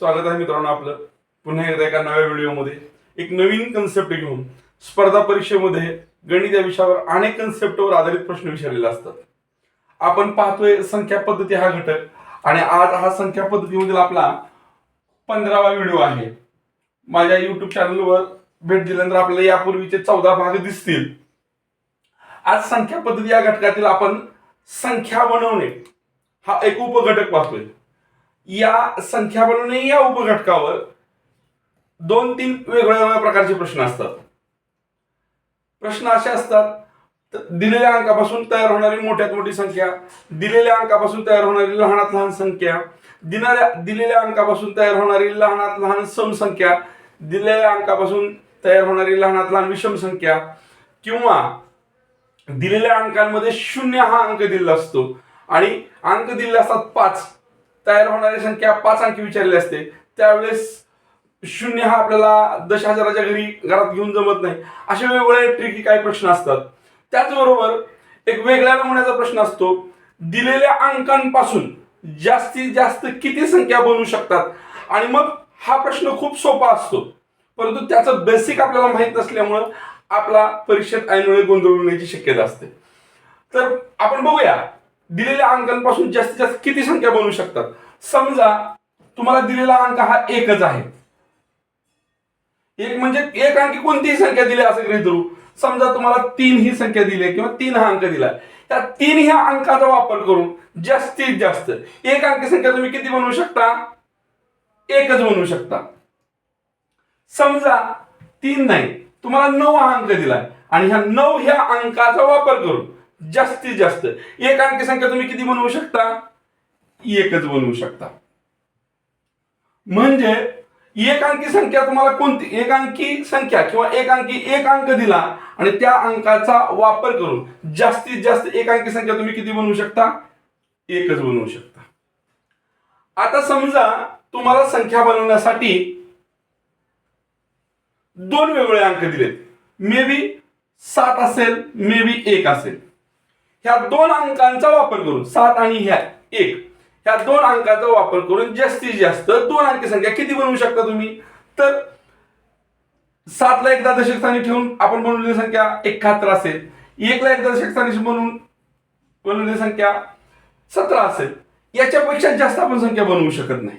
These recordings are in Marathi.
स्वागत आहे मित्रांनो आपलं. पुन्हा एकदा एका नव्या व्हिडिओमध्ये. एक नवीन कन्सेप्ट घेऊन स्पर्धा परीक्षेमध्ये गणित या विषयावर अनेक कन्सेप्टवर आधारित प्रश्न विचारलेले असतात. आपण पाहतोय संख्या पद्धती हा घटक आणि आज हा संख्या पद्धतीमधील आपला पंधरावा व्हिडिओ आहे. माझ्या युट्यूब चॅनलवर भेट दिल्यानंतर आपल्याला यापूर्वीचे चौदा भाग दिसतील. आज संख्या पद्धती या घटकातील आपण संख्या बनवणे हा एक उपघटक पाहतोय. या संख्या या उपघटकावर दोन तीन वेगळ्या वेगळ्या प्रकारचे प्रश्न असतात. प्रश्न असे असतात दिलेल्या अंकापासून तयार होणारी मोठ्यात मोठी संख्या दिलेल्या अंकापासून तयार होणारी लहानात लहान संख्या दिनाऱ्या दिलेल्या अंकापासून तयार होणारी लहानात लहान सम संख्या दिलेल्या अंकापासून तयार होणारी लहानात लहान विषम संख्या किंवा दिलेल्या अंकांमध्ये शून्य हा अंक दिलेला असतो. आणि अंक दिलेले असतात पाच. तयार होणारी संख्या पाच अंकी विचारली असते. त्यावेळेस शून्य हा आपल्याला दश हजाराच्या घरी घरात घेऊन जमत नाही. अशा वेगवेगळ्या ट्रिकी काही प्रश्न असतात. त्याचबरोबर एक वेगळ्या नमुन्याचा प्रश्न असतो. दिलेल्या अंकांपासून जास्तीत जास्त किती संख्या बनवू शकतात? आणि मग हा प्रश्न खूप सोपा असतो. परंतु त्याचं बेसिक आपल्याला माहीत नसल्यामुळं आपला परीक्षेत ऐनवेळी गोंधळण्याची शक्यता असते. तर आपण बघूया. दिलेल्या अंकांपासून जास्तीत जास्त किती संख्या बनवू शकतात? समजा तुम्हाला दिलेला अंक हा एकच आहे. एक म्हणजे एक अंकी कोणतीही संख्या दिली असं गृहित धरू. समजा तुम्हाला तीन ही संख्या दिली आहे किंवा तीन हा अंक दिला. त्या तीन ह्या अंकाचा वापर करून जास्तीत जास्त एक अंकी संख्या तुम्ही किती बनवू शकता? एकच बनवू शकता. समजा तीन नाही तुम्हाला नऊ हा अंक दिलाय आणि ह्या नऊ ह्या अंकाचा वापर करून जास्तीत जास्त एक अंकी संख्या तुम्ही किती बनवू शकता? एकच बनवू शकता. म्हणजे एक अंकी संख्या तुम्हाला कोणती? एक अंकी संख्या किंवा एक अंकी एक अंक दिला आणि त्या अंकाचा वापर करून जास्तीत जास्त एक अंकी संख्या तुम्ही किती बनवू शकता? एकच बनवू शकता. आता समजा तुम्हाला संख्या बनवण्यासाठी दोन वेगवेगळे अंक दिलेत. मे बी सात असेल मे बी एक असेल. ह्या दोन अंकांचा वापर करून सात आणि ह्या एक. ह्या दोन अंकाचा वापर करून जास्तीत जास्त दोन अंकी संख्या किती बनवू शकता तुम्ही? तर सातला एकदा दशकस्थानी ठेवून आपण बनवलेली संख्या एकाहत्तर असेल. एकला एकदा दशकस्थानी बनवून बनवलेली संख्या सतरा असेल. याच्यापेक्षा जास्त आपण संख्या बनवू शकत नाही.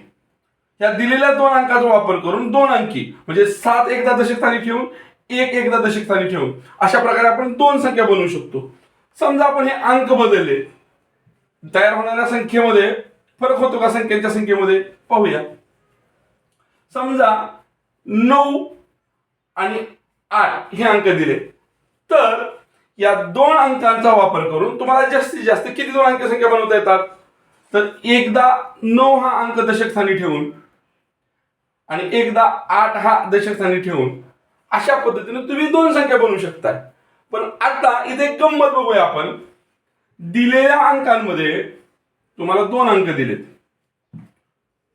या दिलेल्या दोन अंकाचा वापर करून दोन अंकी म्हणजे सात एकदा दशकस्थानी ठेवून एक एकदा दशकस्थानी ठेवून अशा प्रकारे आपण दोन संख्या बनवू शकतो. समजा आपण हे अंक बदलले. तयार होणाऱ्या संख्येमध्ये फरक होतो का संख्यांच्या संख्येमध्ये? पाहूया. समजा नऊ आणि आठ हे अंक दिले. तर या दोन अंकांचा वापर करून तुम्हाला जास्तीत जास्त किती दोन अंक संख्या बनवता येतात? तर एकदा नऊ हा अंक दशकस्थानी ठेवून आणि एकदा आठ हा दशकस्थानी ठेवून अशा पद्धतीने तुम्ही दोन संख्या बनवू शकताय. पण आता इथे गंमत बघूया आपण. दिलेल्या अंकांमध्ये तुम्हाला दोन अंक दिलेत.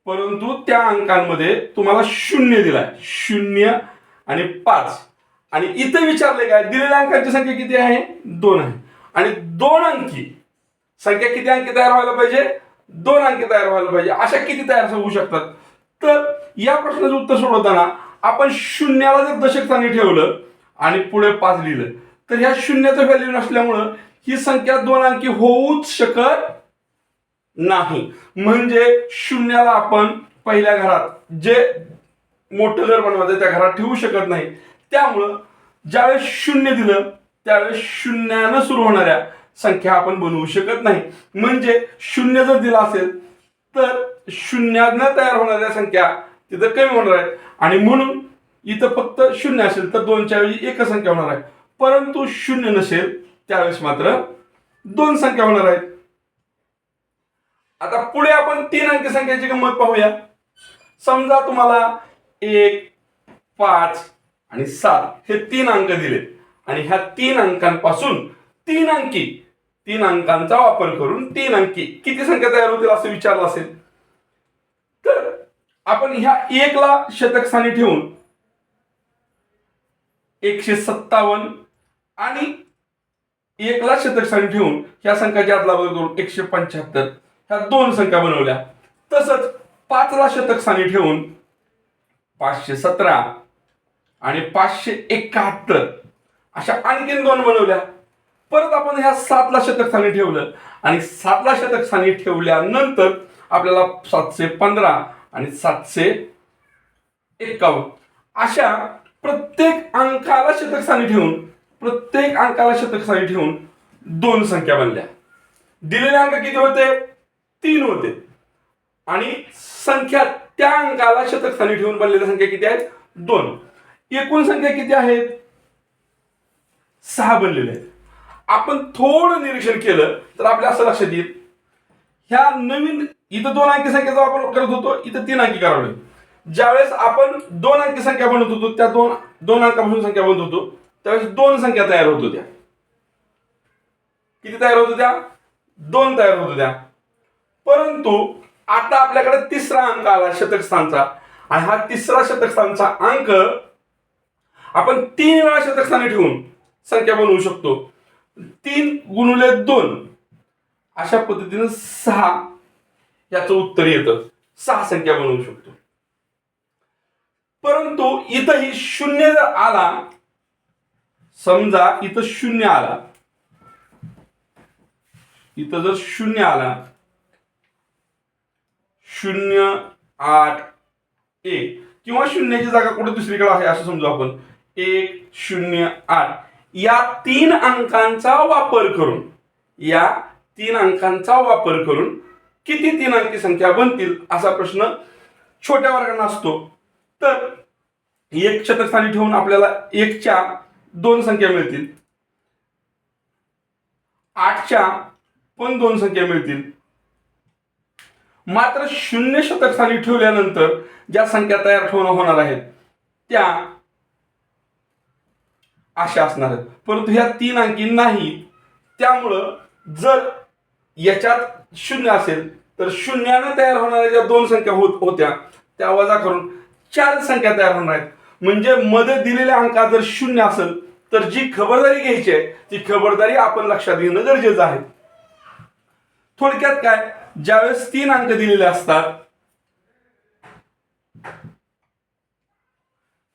परंतु त्या अंकांमध्ये तुम्हाला शून्य दिलाय. शून्य आणि पाच. आणि इथं विचारले काय? दिलेल्या अंकांची संख्या किती आहे? दोन आहे. आणि दोन अंकी. संख्या किती अंकी तयार व्हायला पाहिजे? दोन अंकी तयार व्हायला पाहिजे. अशा किती तयार होऊ शकतात? तर या प्रश्नाचं उत्तर सोडवताना आपण शून्याला जर दशक ठेवलं आणि पुढे पाच लिहिलं तर ह्या शून्याचं व्हॅल्यू नसल्यामुळं ही संख्या दोन अंकी होऊच शकत नाही. म्हणजे शून्याला आपण पहिल्या घरात जे मोठं घर बनवायचं त्या घरात ठेवू शकत नाही. त्यामुळं ज्यावेळेस शून्य दिलं त्यावेळेस शून्यानं सुरू होणाऱ्या संख्या आपण बनवू शकत नाही. म्हणजे शून्य जर दिला असेल तर शून्यानं तयार होणाऱ्या संख्या तिथं कमी होणार आहेत. आणि म्हणून इथं फक्त शून्य असेल तर दोनच्या ऐवजी एक संख्या होणार आहे. परंतु शून्य नसेल त्यावेळेस मात्र दोन संख्या होणार आहेत. आता पुढे आपण तीन अंकी संख्येची किंमत पाहूया. समजा तुम्हाला एक पाच आणि सात हे तीन अंक दिले. आणि ह्या तीन अंकांपासून तीन अंकी तीन अंकांचा वापर करून तीन अंकी किती संख्या तयार होतील असं विचारलं असेल. तर आपण ह्या एकला शतकस्थानी ठेवून एकशे सत्तावन्न आणि एकला शतकस्थानी ठेवून ह्या संख्याची आदला बदल करून एकशे पंच्याहत्तर. ह्या दोन संख्या बनवल्या. तसंच पाचला शतक स्थानी ठेवून पाचशे सतरा आणि पाचशे एकाहत्तर अशा आणखीन दोन बनवल्या. परत आपण ह्या सातला शतक स्थानी ठेवलं. आणि सातला शतक स्थानी ठेवल्यानंतर आपल्याला सातशे पंधरा आणि सातशे एकावन्न अशा प्रत्येक अंकाला शतक स्थानी ठेवून प्रत्येक अंकाला शतक स्थानी ठेवून दोन संख्या बनल्या. दिलेले अंक किती होते? तीन होते. आणि संख्या त्या अंकाला शतकस्थानी ठेवून बनलेल्या संख्या किती आहेत? दोन. एकूण संख्या किती आहेत? सहा बनलेले आहेत. आपण थोडं निरीक्षण केलं तर आपल्या असं लक्षात येईल. ह्या नवीन इथं दोन अंकी संख्येचा वापर करत होतो इथं तीन अंकी करावं. ज्यावेळेस आपण दोन अंकी संख्या बनवत होतो त्या दोन दोन अंकापासून संख्या बनवत होतो त्यावेळेस दोन संख्या तयार होत होत्या. किती तयार होत होत्या? दोन तयार होत होत्या. परंतु आता आपल्याकडे तिसरा अंक आला शतकस्थानचा. आणि हा तिसरा शतकस्थानचा अंक आपण तीन वेळा शतकस्थानी ठेवून संख्या बनवू शकतो. तीन गुणुले दोन. अशा पद्धतीनं सहा याचं उत्तर येतं. सहा संख्या बनवू शकतो. परंतु इथंही शून्य जर आला समजा इथं शून्य आला. इथं जर शून्य आला शून्य आठ एक. किंवा शून्याची जागा कुठे दुसरीकडे आहे असं समजू आपण. एक शून्य आठ. या तीन अंकांचा वापर करून या तीन अंकांचा वापर करून किती तीन अंकी संख्या बनतील असा प्रश्न छोट्या वर्गांना असतो. तर एक छत्रस्थानी ठेवून आपल्याला एकच्या दोन संख्या मिळतील. आठच्या पण दोन संख्या मिळतील. मात्र शून्य शतक स्थानी ठेवल्यानंतर ज्या संख्या तयार ठेवणं होणार आहेत त्या अशा असणार आहेत. परंतु ह्या तीन अंकी नाही त्यामुळं जर याच्यात शून्य असेल तर शून्यानं तयार होणाऱ्या ज्या दोन संख्या होत होत्या त्या वजा करून चार संख्या तयार होणार आहेत. म्हणजे मध्ये दिलेल्या अंकात जर शून्य असेल तर जी खबरदारी घ्यायची आहे ती खबरदारी आपण लक्षात घेणं गरजेचं आहे. थोडक्यात काय? ज्यावेळेस तीन अंक दिलेले असतात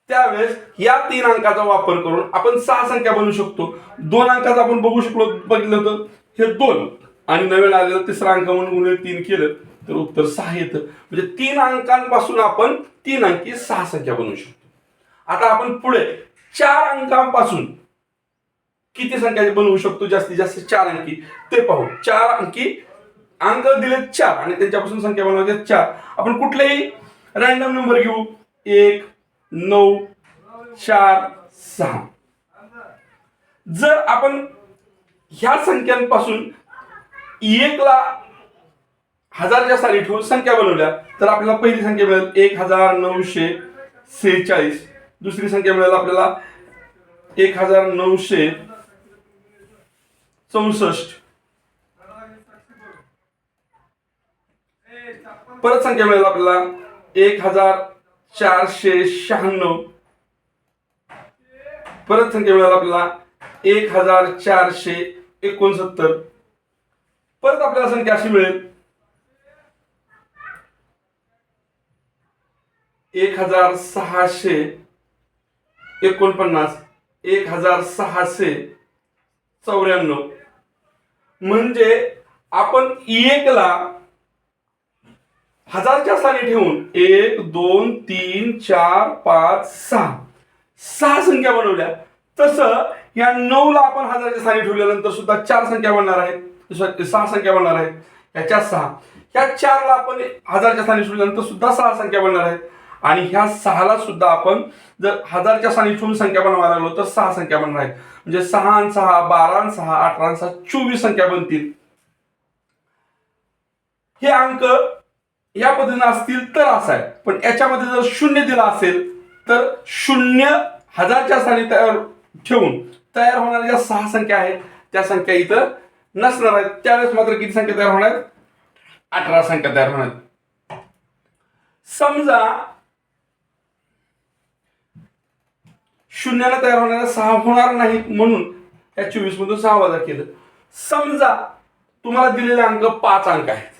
त्यावेळेस या तीन अंकाचा वापर करून आपण सहा संख्या बनवू शकतो. दोन अंकाचा आपण बघू शकलो बघितलं तर हे दोन आणि नवीन आलेलं तिसरा अंक म्हणून गुणले तीन केलं तर उत्तर सहा येतं. म्हणजे तीन अंकांपासून आपण तीन अंकी सहा संख्या बनवू शकतो. आता आपण पुढे चार अंकांपासून किती संख्या बनवू शकतो? जास्तीत जास्त चार अंकी. ते पाहू. चार अंकी अंक दिले चार आणि त्यांच्यापासून संख्या बनवायच्या चार. आपण कुठलेही रॅन्डम नंबर घेऊ. एक नऊ चार सहा. जर आपण ह्या संख्यांपासून एकला हजारच्या साली ठेवून संख्या बनवल्या तर आपल्याला पहिली संख्या मिळेल एक हजार नऊशे सेहेचाळीस. दुसरी संख्या मिळेल आपल्याला एक हजार नऊशे चौसष्ट. परत संख्या मिळेल आपल्याला एक हजार चारशे शहाण्णव. परत संख्या मिळेल आपल्याला एक हजार चारशे एकोणसत्तर. परत आपल्याला संख्या अशी मिळेल. एक हजार सहाशे एकोणपन्नास. एक हजार सहाशे चौऱ्याण्णव. म्हणजे आपण एकला हजारच्या स्थानी ठेवून एक दोन तीन चार पाच सहा. सहा संख्या बनवल्या. तसं या नऊला आपण हजारच्या स्थानी ठेवल्यानंतर सुद्धा चार संख्या बनणार आहेत. सहा संख्या बनणार आहेत. याच्या सहा. ह्या चारला आपण हजारच्या स्थानी ठेवल्यानंतर सुद्धा सहा संख्या बनणार आहेत. आणि ह्या सहाला सुद्धा आपण जर हजारच्या स्थानी ठेवून संख्या बनवायला लागलो तर सहा संख्या बनणार आहेत. म्हणजे सहा आणि सहा बारा आणि सहा अठरा आणि सहा चोवीस संख्या बनतील. हे अंक या पद्धतीनं असतील तर असं आहे. पण याच्यामध्ये जर शून्य दिला असेल तर शून्य हजारच्या स्थानी तयार ठेवून तयार होणाऱ्या ज्या सहा संख्या आहेत त्या संख्या इथं नसणार आहेत. त्यावेळेस मात्र किती संख्या तयार होणार आहेत? अठरा संख्या तयार होणार समजा शून्याला तयार होणाऱ्या सहा होणार नाही म्हणून या चोवीस मधून सहा वजा केलं. समजा तुम्हाला दिलेले अंक पाच अंक आहेत.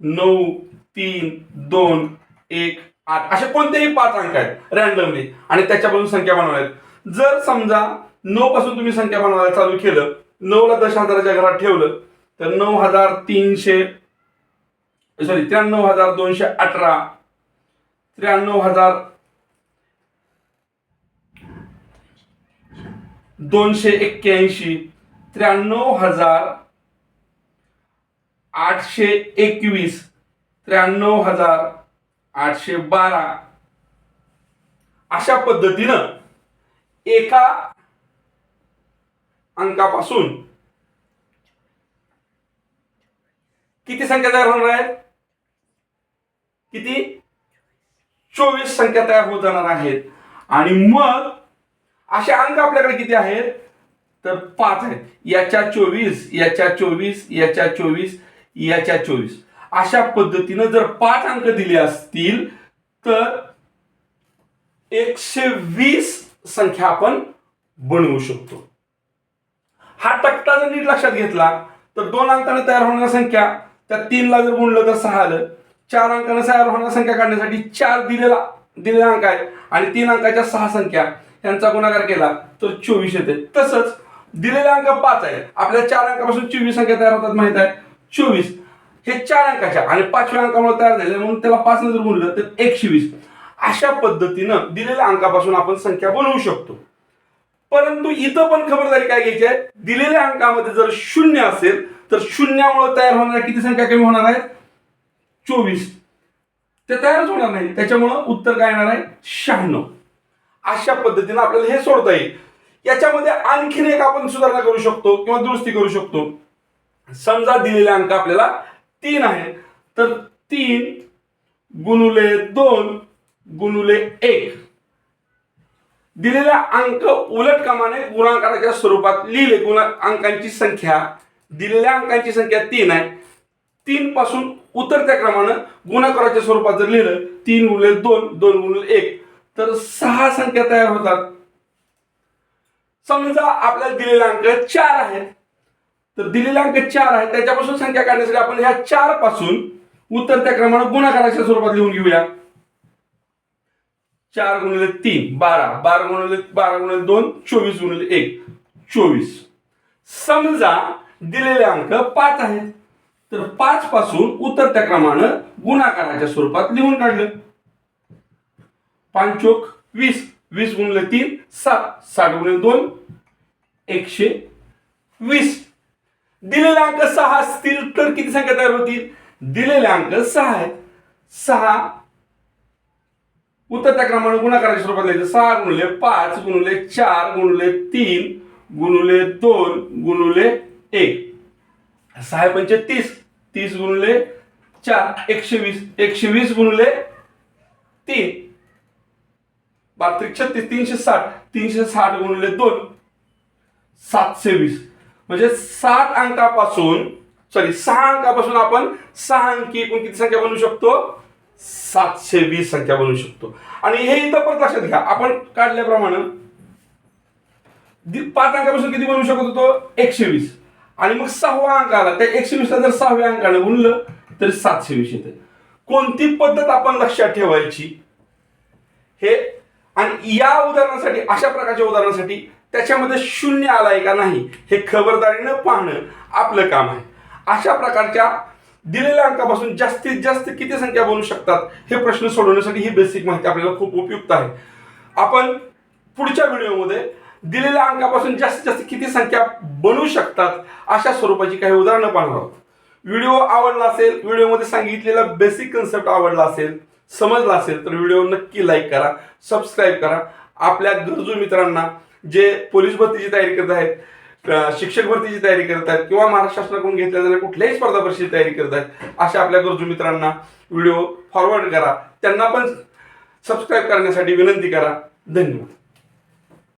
नऊ तीन दोन एक आठ. असे कोणतेही पाच अंक आहेत रॅन्डमली आणि त्याच्यापासून संख्या बनवायला जर समजा नऊ पासून तुम्ही संख्या बनवायला चालू केलं नऊला दश हजाराच्या घरात ठेवलं तर नऊ हजार तीनशे सॉरी त्र्याण्णव हजार दोनशे अठरा त्र्याण्णव हजार दोनशे एक्क्याऐंशी त्र्याण्णव हजार आठशे एकवीस त्र्याण्णव हजार आठशे बारा. अशा पद्धतीनं एका अंकापासून किती संख्या तयार होणार आहेत? किती? चोवीस संख्या तयार होत जाणार आहेत. आणि मग असे अंक आपल्याकडे किती आहेत? तर पाच आहेत. याच्या चोवीस याच्या चोवीस याच्या चोवीस याच्या चोवीस. अशा पद्धतीनं जर पाच अंक दिले असतील तर एकशे वीस संख्या आपण बनवू शकतो. हा तक्ता जर नीट लक्षात घेतला तर दोन अंकाने तयार होणाऱ्या संख्या त्या तीनला जर गुणलं तर सहा आलं. चार अंकाने तयार होणाऱ्या संख्या काढण्यासाठी चार दिलेला दिलेला अंक आहे आणि तीन अंकाच्या सहा संख्या यांचा गुणाकार केला तर चोवीस येते. तसंच दिलेले अंक पाच आहे आपल्या चार अंकापासून चोवीस संख्या तयार होतात माहीत आहे? चोवीस. हे चार अंकाच्या आणि पाचव्या अंकामुळे तयार झाले म्हणून त्याला पाच जर गुणलं तर एकशे वीस अशा पद्धतीनं दिलेल्या अंकापासून आपण संख्या बनवू शकतो. परंतु इथं पण खबरदारी काय घ्यायची आहे? दिलेल्या अंकामध्ये जर शून्य असेल तर शून्यामुळे तयार होणाऱ्या किती संख्या कमी होणार आहेत? चोवीस. ते तयारच होणार नाही. त्याच्यामुळं उत्तर काय येणार आहे? शहाण्णव. अशा पद्धतीनं आपल्याला हे सोडता येईल. याच्यामध्ये आणखीन एक आपण सुधारणा करू शकतो किंवा दुरुस्ती करू शकतो. समजा दिलेले अंक आपल्याला तीन आहे तर तीन गुणुले दोन गुणुले एक. दिलेल्या अंक उलट क्रमाने गुणांकाराच्या स्वरूपात लिहिले. गुणा अंकांची संख्या. दिलेल्या अंकांची संख्या तीन आहे. तीन पासून उतरत्या क्रमानं गुणाकाराच्या स्वरूपात जर लिहिलं तीन गुणले दोन दोन गुणले एक तर सहा संख्या तयार होतात. समजा आपल्याला दिलेला अंक चार आहे तर दिलेले अंक चार आहेत. त्याच्यापासून संख्या काढण्यासाठी आपण ह्या चारपासून उतरत्या क्रमानं गुणाकाराच्या स्वरूपात लिहून घेऊया. चार गुणिले तीन बारा. बारा गुणिले बारा गुणिले दोन चोवीस गुणिले एक. चोवीस. समजा दिलेले अंक पाच आहेत. तर पाच पासून उतरत्या क्रमानं गुणाकाराच्या स्वरूपात लिहून काढलं. पांचोक वीस. वीस गुणिले तीन सात. साठ गुणिले दोन एकशे वीस. दिलेले अंक सहा असतील तर किती संख्या तयार होतील? दिलेले अंक सहा आहेत सहा उतरत्या क्रमाने गुणाकाराच्या स्वरूपात लिहायचं. सहा गुणले पाच गुणले चार गुणले तीन गुणले दोन गुणले एक. सहा पंचे तीस. तीस गुणले चार एकशे वीस एकशे वीस गुणले तीन. बात्रिक छत्तीस तीनशे साठ. तीनशे साठ गुणले दोन. सातशे वीस. म्हणजे सात अंकापासून सॉरी सहा अंकापासून आपण सहा अंकी एकूण किती संख्या बनवू शकतो? सातशे वीस संख्या बनवू शकतो. आणि हे इथं परत लक्षात घ्या. आपण काढल्याप्रमाणे पाच अंकापासून किती बनवू शकत होतो? एकशे वीस. आणि मग सहावा अंक आला. त्या एकशे वीसला जर सहाव्या अंकाने गुणलं तर सातशे वीस येते. कोणती पद्धत आपण लक्षात ठेवायची? हे आणि या उदाहरणासाठी अशा प्रकारच्या उदाहरणासाठी त्याच्यामध्ये शून्य आलाय का नाही हे खबरदारीनं पाहणं आपलं काम आहे. अशा प्रकारच्या दिलेल्या अंकापासून जास्तीत जास्त किती संख्या बनवू शकतात हे प्रश्न सोडवण्यासाठी ही बेसिक माहिती आपल्याला खूप उपयुक्त आहे. आपण पुढच्या व्हिडिओमध्ये दिलेल्या अंकापासून जास्तीत जास्त किती संख्या बनवू शकतात अशा स्वरूपाची काही उदाहरणं पाहणार आहोत. व्हिडिओ आवडला असेल व्हिडिओमध्ये सांगितलेला बेसिक कन्सेप्ट आवडला असेल समजला असेल तर व्हिडिओ नक्की लाईक करा सबस्क्राईब करा. आपल्या गरजू मित्रांना जे पोलीस भरतीची तयारी करत आहेत शिक्षक भरतीची तयारी करत आहेत किंवा महाराष्ट्र शासनाकडून घेतल्या जाणाऱ्या कुठल्याही स्पर्धा परीक्षेची तयारी करत आहेत अशा आपल्या गरजू मित्रांना व्हिडिओ फॉरवर्ड करा. त्यांना पण सबस्क्राईब करण्यासाठी विनंती करा. धन्यवाद.